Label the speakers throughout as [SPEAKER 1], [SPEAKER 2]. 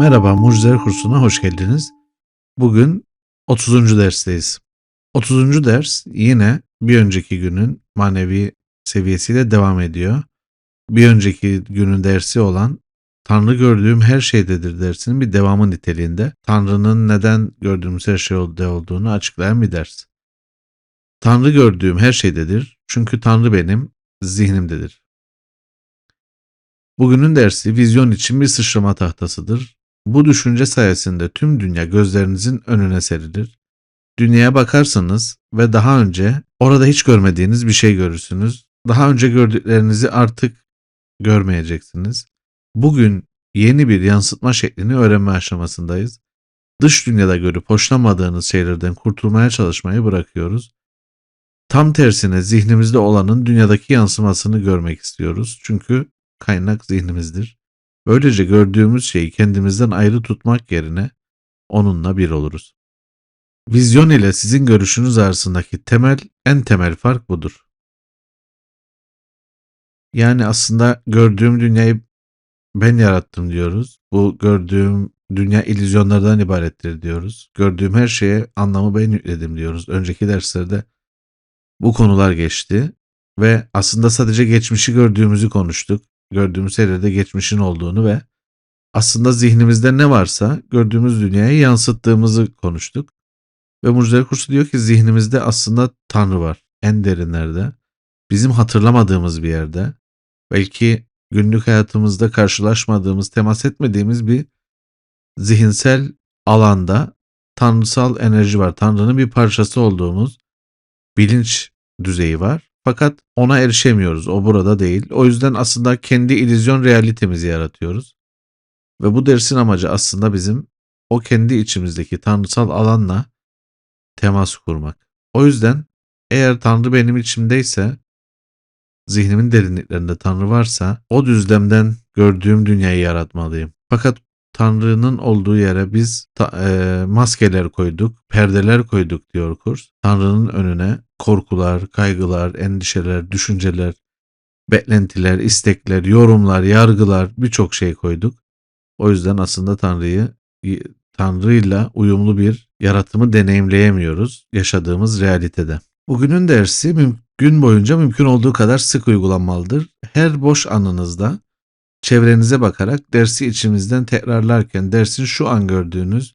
[SPEAKER 1] Merhaba, Mucizeler Kursu'na hoş geldiniz. Bugün 30. dersteyiz. 30. ders yine bir önceki günün manevi seviyesiyle devam ediyor. Bir önceki günün dersi olan Tanrı gördüğüm her şeydedir dersinin bir devamı niteliğinde. Tanrı'nın neden gördüğümüz her şeyde olduğunu açıklayan bir ders. Tanrı gördüğüm her şeydedir çünkü Tanrı benim zihnimdedir. Bugünün dersi vizyon için bir sıçrama tahtasıdır. Bu düşünce sayesinde tüm dünya gözlerinizin önüne serilir. Dünyaya bakarsanız ve daha önce orada hiç görmediğiniz bir şey görürsünüz. Daha önce gördüklerinizi artık görmeyeceksiniz. Bugün yeni bir yansıtma şeklini öğrenme aşamasındayız. Dış dünyada görüp hoşlanmadığınız şeylerden kurtulmaya çalışmayı bırakıyoruz. Tam tersine zihnimizde olanın dünyadaki yansımasını görmek istiyoruz. Çünkü kaynak zihnimizdir. Böylece gördüğümüz şeyi kendimizden ayrı tutmak yerine onunla bir oluruz. Vizyon ile sizin görüşünüz arasındaki temel, en temel fark budur. Yani aslında gördüğüm dünyayı ben yarattım diyoruz. Bu gördüğüm dünya illüzyonlardan ibarettir diyoruz. Gördüğüm her şeye anlamı ben yükledim diyoruz. Önceki derslerde bu konular geçti ve aslında sadece geçmişi gördüğümüzü konuştuk. Gördüğümüz her yerde geçmişin olduğunu ve aslında zihnimizde ne varsa gördüğümüz dünyaya yansıttığımızı konuştuk. Ve Mucizeler Kursu diyor ki zihnimizde aslında Tanrı var. En derinlerde. Bizim hatırlamadığımız bir yerde. Belki günlük hayatımızda karşılaşmadığımız, temas etmediğimiz bir zihinsel alanda tanrısal enerji var. Tanrı'nın bir parçası olduğumuz bilinç düzeyi var. Fakat ona erişemiyoruz. O burada değil. O yüzden aslında kendi illüzyon realitemizi yaratıyoruz. Ve bu dersin amacı aslında bizim o kendi içimizdeki tanrısal alanla temas kurmak. O yüzden eğer Tanrı benim içimdeyse, zihnimin derinliklerinde Tanrı varsa o düzlemden gördüğüm dünyayı yaratmalıyım. Fakat Tanrı'nın olduğu yere biz ta, e, maskeler koyduk, perdeler koyduk diyor kurs. Tanrı'nın önüne korkular, kaygılar, endişeler, düşünceler, beklentiler, istekler, yorumlar, yargılar birçok şey koyduk. O yüzden aslında Tanrı'yı Tanrı'yla uyumlu bir yaratımı deneyimleyemiyoruz yaşadığımız realitede. Bugünün dersi gün boyunca mümkün olduğu kadar sık uygulanmalıdır. Her boş anınızda çevrenize bakarak dersi içimizden tekrarlarken dersin şu an gördüğünüz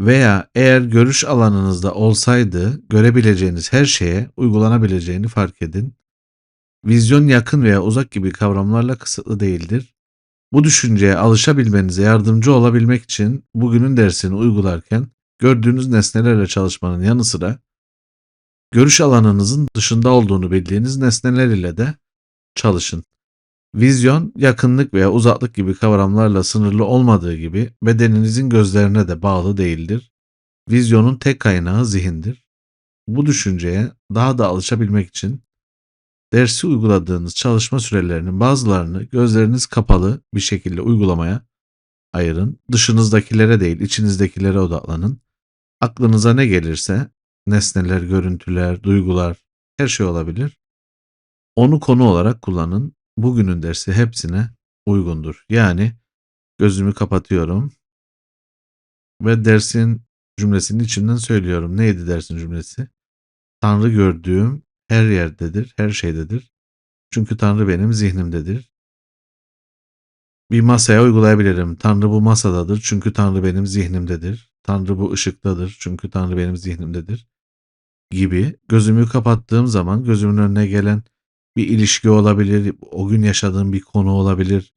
[SPEAKER 1] veya eğer görüş alanınızda olsaydı görebileceğiniz her şeye uygulanabileceğini fark edin. Vizyon yakın veya uzak gibi kavramlarla kısıtlı değildir. Bu düşünceye alışabilmenize yardımcı olabilmek için bugünün dersini uygularken gördüğünüz nesnelerle çalışmanın yanı sıra görüş alanınızın dışında olduğunu bildiğiniz nesneler ile de çalışın. Vizyon, yakınlık veya uzaklık gibi kavramlarla sınırlı olmadığı gibi bedeninizin gözlerine de bağlı değildir. Vizyonun tek kaynağı zihindir. Bu düşünceye daha da alışabilmek için dersi uyguladığınız çalışma sürelerinin bazılarını gözleriniz kapalı bir şekilde uygulamaya ayırın. Dışınızdakilere değil, içinizdekilere odaklanın. Aklınıza ne gelirse, nesneler, görüntüler, duygular, her şey olabilir. Onu konu olarak kullanın. Bugünün dersi hepsine uygundur. Yani gözümü kapatıyorum ve dersin cümlesinin içinden söylüyorum. Neydi dersin cümlesi? Tanrı gördüğüm her yerdedir, her şeydedir. Çünkü Tanrı benim zihnimdedir. Bir masaya uygulayabilirim. Tanrı bu masadadır çünkü Tanrı benim zihnimdedir. Tanrı bu ışıktadır çünkü Tanrı benim zihnimdedir. Gibi gözümü kapattığım zaman gözümün önüne gelen bir ilişki olabilir, o gün yaşadığım bir konu olabilir,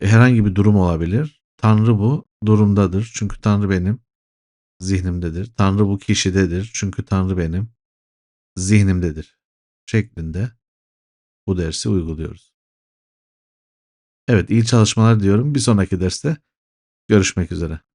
[SPEAKER 1] herhangi bir durum olabilir. Tanrı bu durumdadır çünkü Tanrı benim zihnimdedir. Tanrı bu kişidedir çünkü Tanrı benim zihnimdedir şeklinde bu dersi uyguluyoruz. Evet iyi çalışmalar diyorum. Bir sonraki derste görüşmek üzere.